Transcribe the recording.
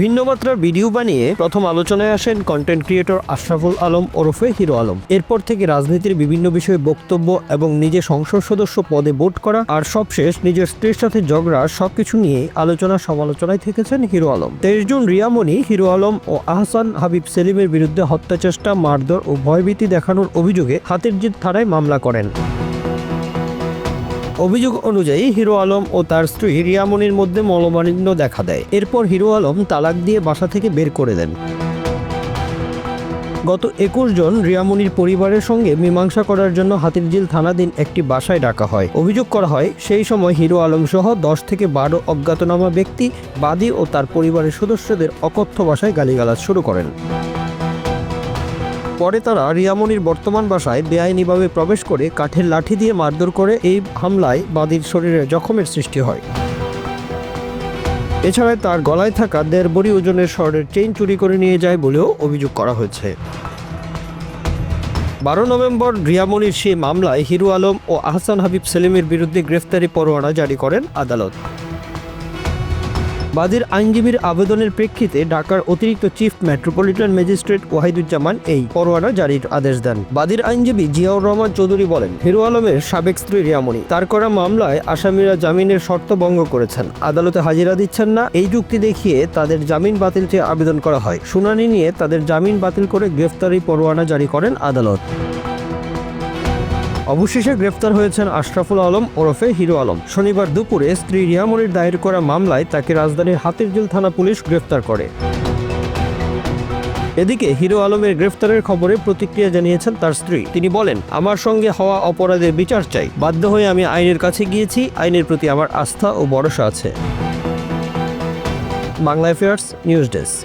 ভিন্ন মাত্রার ভিডিও বানিয়ে প্রথম আলোচনায় আসেন কন্টেন্ট ক্রিয়েটর আশরাফুল আলম ওরফে হিরো আলম। এরপর থেকে রাজনীতির বিভিন্ন বিষয়ে বক্তব্য এবং নিজে সংসদ সদস্য পদে ভোট করা আর সবশেষ নিজের স্ত্রীর সাথে ঝগড়া সবকিছু নিয়ে আলোচনা সমালোচনায় থেকেছেন হিরো আলম। তেইশ জুন রিয়ামণি, হিরো আলম ও আহসান হাবিব সেলিমের বিরুদ্ধে হত্যাচেষ্টা, মারধর ও ভয়ভীতি দেখানোর অভিযোগে হাতিরজিত থানায় মামলা করেন। অভিযোগ অনুযায়ী হিরো আলম ও তার স্ত্রী রিয়ামনির মধ্যে মলমালিন্য দেখা দেয়। এরপর হিরো আলম তালাক দিয়ে বাসা থেকে বের করে দেন। গত একুশ জন রিয়ামনির পরিবারের সঙ্গে মীমাংসা করার জন্য হাতিরঝিল থানাধীন একটি বাসায় ডাকা হয়। অভিযোগ করা হয়, সেই সময় হিরো আলম সহ দশ থেকে বারো অজ্ঞাতনামা ব্যক্তি বাদী ও তার পরিবারের সদস্যদের অকথ্য ভাষায় গালিগালাজ শুরু করেন। পরে তারা রিয়ামনির বর্তমান বাসায় বেআইনিভাবে প্রবেশ করে কাঠের লাঠি দিয়ে মারধর করে এই হামলায় বাদীর শরীরে জখমের সৃষ্টি হয়। এছাড়া তার গলায় থাকা দেড় বড়ি ওজনের স্বর্ণের চেইন চুরি করে নিয়ে যায় বলেও অভিযোগ করা হয়েছে। বারো নভেম্বর রিয়ামনির সেই মামলায় হিরু আলম ও আহসান হাবিব সেলিমের বিরুদ্ধে গ্রেফতারি পরোয়ানা জারি করেন আদালত। বাদীর আইনজীবীর আবেদনের প্রেক্ষিতে ঢাকার অতিরিক্ত চিফ মেট্রোপলিটন ম্যাজিস্ট্রেট ওয়াহিদুজ্জামান এই পরোয়ানা জারির আদেশ দেন। বাদীর আইনজীবী জিয়াউর রহমান চৌধুরী বলেন, হিরো আলমের সাবেক স্ত্রী রিয়ামণি, তার করা মামলায় আসামিরা জামিনের শর্ত ভঙ্গ করেছেন। আদালতে হাজিরা দিচ্ছেন না। এই যুক্তি দেখিয়ে তাদের জামিন বাতিল চেয়ে আবেদন করা হয়। শুনানি নিয়ে তাদের জামিন বাতিল করে গ্রেফতারি পরোয়ানা জারি করেন আদালত। অবশেষে গ্রেফতার হয়েছেন আশরাফুল আলম ওরফে হিরো আলম। শনিবার দুপুরে স্ত্রী রিয়ামনির দায়ের করা মামলায় তাকে রাজধানীর হাতিরঝিল থানা পুলিশ গ্রেফতার করে। এদিকে হিরো আলমের গ্রেফতারের খবরে প্রতিক্রিয়া জানিয়েছেন তার স্ত্রী। তিনি বলেন, আমার সঙ্গে হওয়া অপরাধের বিচার চাই। বাধ্য হয়ে আমি আইনের কাছে গিয়েছি। আইনের প্রতি আমার আস্থা ও ভরসা আছে। Bangla affairs news desk.